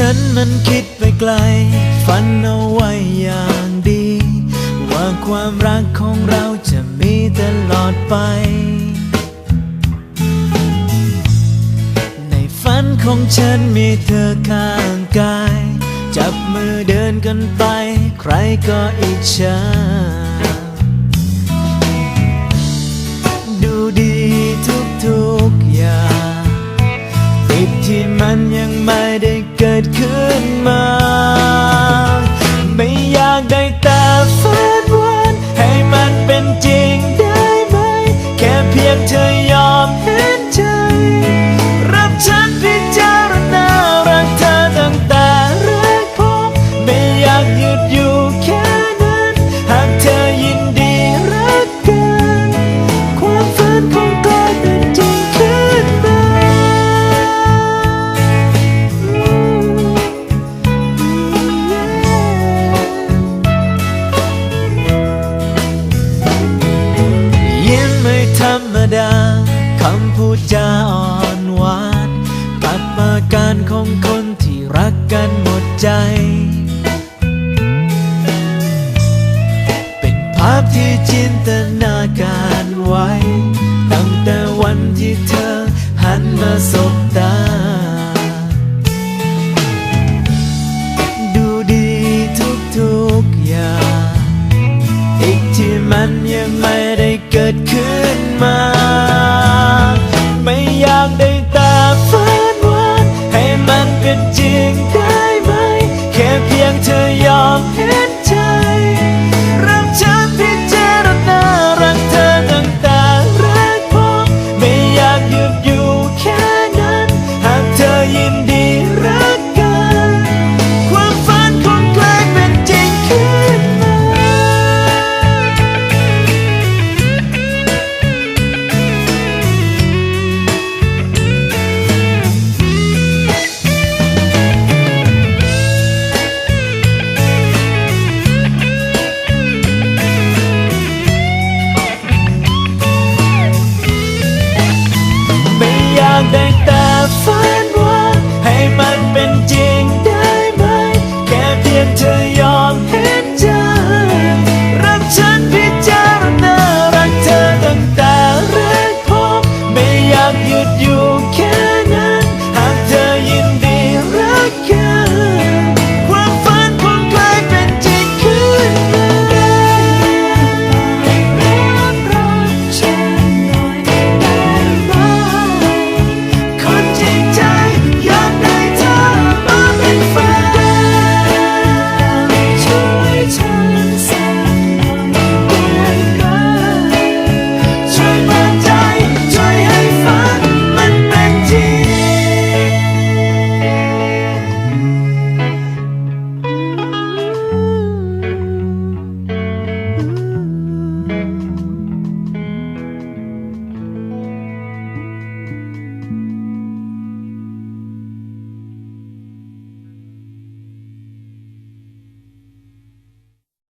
ฉันนั้นคิดไปไกล ฝันเอาไว้อย่างดี ว่าความรักของเราจะมีตลอดไป ในฝันของฉันมีเธอข้างกาย จับมือเดินกันไป ใครก็อิจฉาดูดี ดา คำพูดจาอ่อนหวานกลับมาการของคนที่รักกันหมดใจ เป็นภาพที่จินตนาการไว้ ตั้งแต่วันที่เธอหันมาสบตาทุกอย่างอีกที่มันยัง deitar. Tá Foi também tem.